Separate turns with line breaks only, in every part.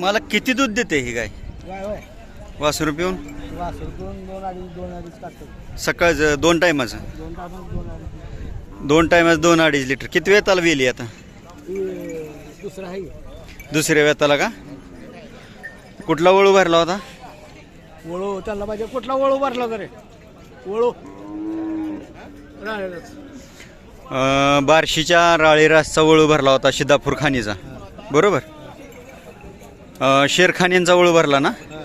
मला किती दूध देते ही गाय?
गाय होय
वासरू पिऊन?
वासर दोन दोन अडीच दोन अडीच
सकाळचं दोन टायमाचं?
दोन टाकून दोन अडीच.
दोन टायमाचं दोन अडीच लिटर. किती वेताला वेली आता?
ती दुसरं आहे.
दुसऱ्या वेताला का? कुठला वळू भरला होता?
वळू त्याला पाहिजे. कुठला वळू भरला तरी वळू. राहिलंच.
अं, बार्शीच्या राळी रासचा वळू भरला होता सिद्धापूर खानीचा बरोबर? शेरखान यांचा वळू भरला ना?
हा.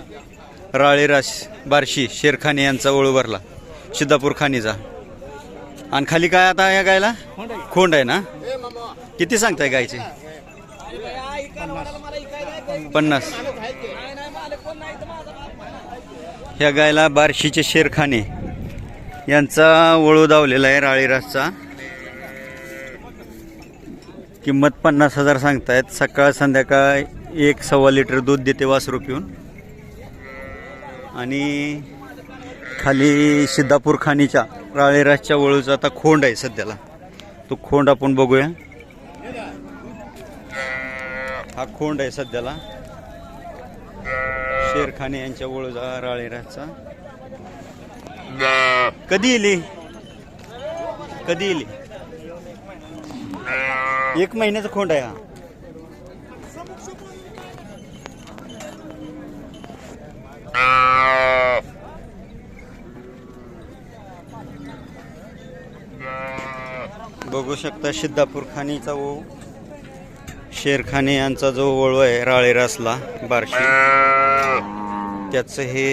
बारशी बार्शी शेरखाने यांचा वळू भरला. सिद्धापूर खानीचा आणि खाली काय आता या गायला? खोंड आहे ना? किती सांगताय गायचे? पन्नास. ह्या गायला बार्शीचे शेरखाने यांचा वळू धावलेला आहे राळीरासचा किंमत पन्नास हजार सांगतायत. सकाळ संध्याकाळ एक सव्वा लिटर दूध देते वासरू पिऊन. आणि खाली सिद्धापूर खानीच्या राळेराजच्या वळूचा आता खोंड आहे सध्याला. तो खोंड आपण बघूया. हा खोंड आहे सध्याला. शेरखाने यांच्या वळूचा राळेराजचा कधी येली? कधी येली? एक महिन्याचा खोंड आहे हा. बघू शकता सिद्धापूर खानीचा वो शेरखाने यांचा जो ओळव आहे राळेरासला बारशी. त्याचं हे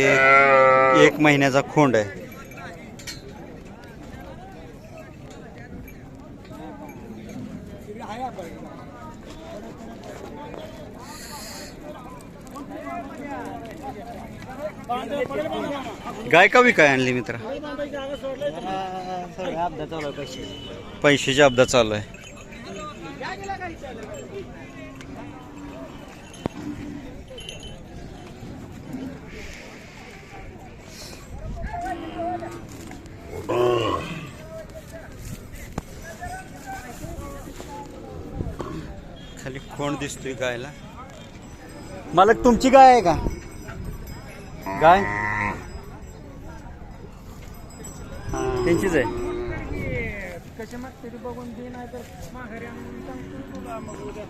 एक महिन्याचा खोंड आहे. गाय का विकाय आणली मित्र? पैशाची अपघात चालू आहे. खाली खोंड दिसतोय गायला? मालक तुमची गाय आहे का? गाय? त्यांचीच आहे.
कसे मागते ते बघून दे नाही तर माघारी आणून सांगतो तुला मग उद्या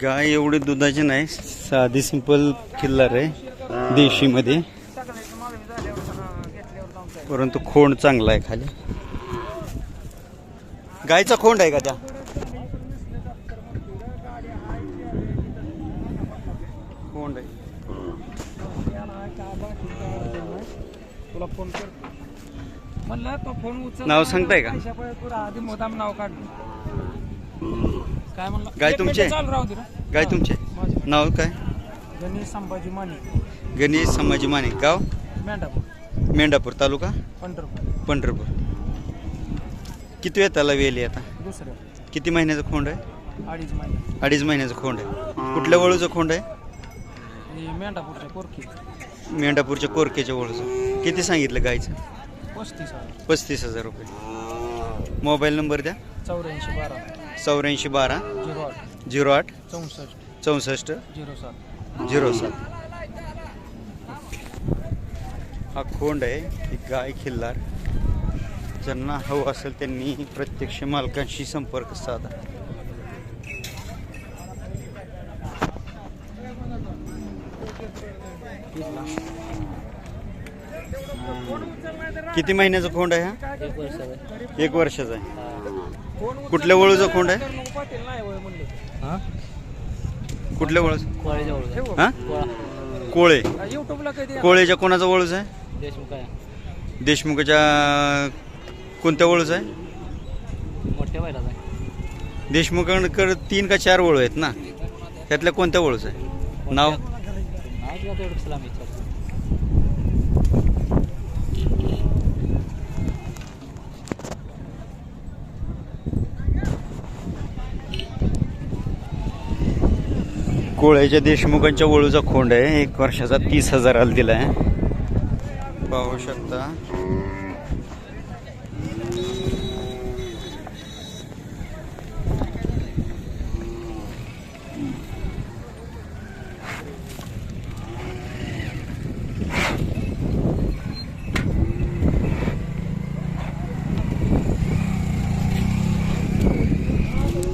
गाय एवढी दुधाची नाही साधी सिंपल किल्लार आहे देशीमध्ये. परंतु खोंड चांगला आहे खाली. गायचा खोंड आहे का त्या खोंड आहे
तुला फोन कर. म्हणलं तो फोन उचल
नाव सांगताय का?
आधी मुदाम नाव काढलं काय म्हणलं?
गाय
एक
तुमची
मिनिट
आहे?
चालू राहू दे रे.
गाय तुमचे?
माझी
नाव काय?
गणेश संभाजी माने.
गणेश संभाजी माने. गाव?
मेंढापूर.
मेंढापूर. तालुका?
पंढरपूर.
पंढरपूर. किती वेळ त्याला वेली आता?
दुसरं.
किती महिन्याचं खोंड आहे?
अडीच महिने.
अडीच महिन्याचं खोंड आहे. कुठल्या वळूचं खोंड आहे?
हे मेंढापूरच्या कोरकी
मेंढापूरच्या कोरकेच्या वळूचं. किती सांगितलं गायचं?
पस्तीस हजार.
पस्तीस हजार रुपये. मोबाईल नंबर द्या.
चौऱ्याऐंशी बारा.
चौऱ्याऐंशी बारा.
झिरो आठ.
झिरो आठ.
चौसष्ट.
चौसष्ट.
झिरो सात.
झिरो सात. हा खोंड आहे. ही गाय खिल्लार. ज्यांना हवं असेल त्यांनी प्रत्यक्ष मालकांशी संपर्क साधा. किती महिन्याचा खोंड आहे हा?
एक वर्ष
एक वर्षाचा आहे. कुठल्या वळूचा खोंड आहे?
हा?
कुठल्या वळूच? हा? कोळे.
युट्यूबला कधी
कोळेच्या कोणाचा वळूच आहे?
देशमुख आहे.
देशमुखच्या कोणत्या वळूच आहे?
मोठ्या आहे.
देशमुखांकडे तीन का चार वळू आहेत ना? त्यातल्या कोणत्या वळूच आहे? नाव?
नाव किंवा तेवढं सलाम
कोळ्याच्या देशमुखांच्या वळूचा खोंड आहे. एक वर्षाचा तीस हजाराला दिला आहे पाहू शकता.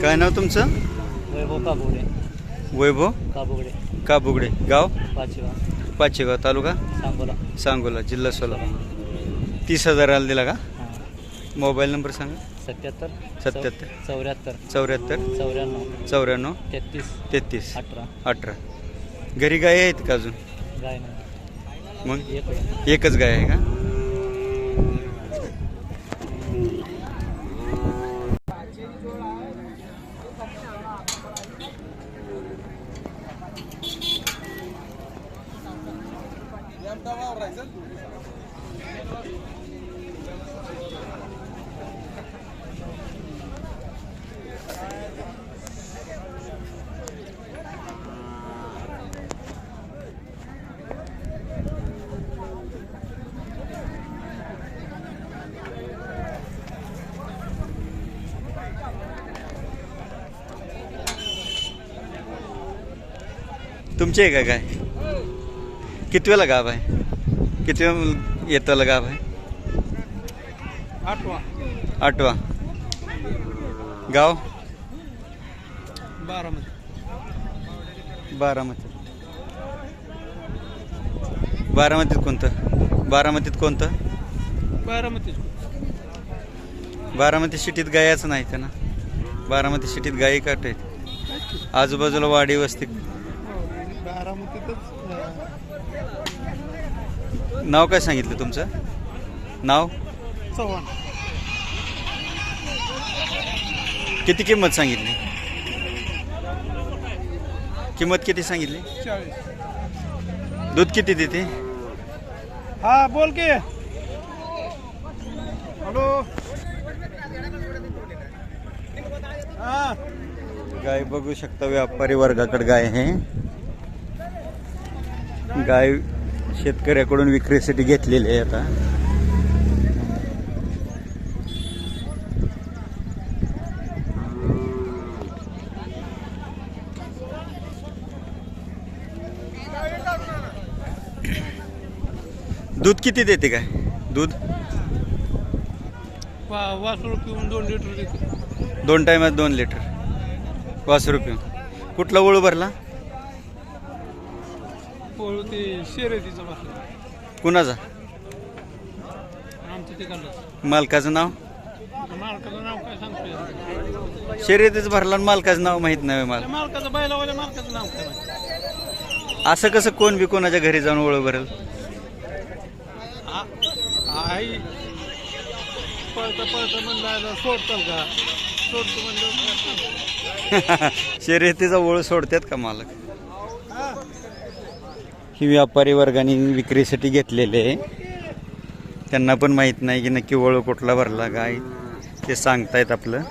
काय नाव तुमचं?
वैभव काबोरे
वैभव?
काबुगडे.
काबुगडे. गाव?
पाचवा
पाचेगाव तालुका?
सांगोला.
सांगोला जिल्हा सोलापूर. तीस हजाराला दिला का? मोबाईल नंबर सांगा.
सत्याहत्तर
सत्याहत्तर.
चौऱ्याहत्तर.
चौऱ्याहत्तर.
चौऱ्याण्णव.
चौऱ्याण्णव.
तेहतीस.
तेहतीस.
अठरा.
अठरा. घरी गाय आहेत का अजून?
गाय नाही.
मग. एकच गाय आहे का? तुमची आहे का गाय किती वेळा गाव आहे येताला गाव आहे
आठवा।
आठवा। गाव?
बारामध्ये
बारामती। बारामतीत कोणतं? बारामतीत कोणतं?
बारामतीच
बारामती सिटीत गायाच नाही का ना? बारामती सिटीत गायी काट आहेत. आजूबाजूला वाडी वस्ती
बारामतीतच
नाव काय सांगितलं तुमचं? नाव?
चव्हाण.
किती किंमत सांगितली? किंमत किती सांगितली?
चाळीस.
दूध किती देते?
हा बोल की. हॅलो. हा.
गाय बघू शकता व्यापारी वर्गाकडे गाय आहे. गाय शेतकऱ्याकडून विक्रीसाठी घेतलेली आहे आता. दूध किती देते काय? दूध?
वासरू पिऊन दोन लिटर देते.
दोन टायमात दोन लिटर. पाच रुपये कुठला ओळू भरला?
पोळू ते शर्यतीचं बसलं.
कुणाचा?
आमचं
मालकाचं नाव?
मालकाचं नाव काय सांगतोय
शर्यतीच भरला आणि मालकाचं नाव माहीत नाही मला.
मालकाचं बैलावाल्या मालकाचं नाव काय माहिती?
असं कसं कोण बी कोणाच्या घरी जाऊन ओळख भरेल?
आ- आई. पळता पळता म्हणलं सोडताल का? सोडतो म्हणलं
शर्यतीचा ओळ सोडतात का मालक? ही व्यापारी वर्गाने विक्रीसाठी घेतलेले आहे. त्यांना पण माहीत नाही की नक्की वळू कुठला भरला काय ते सांगतायत आपलं.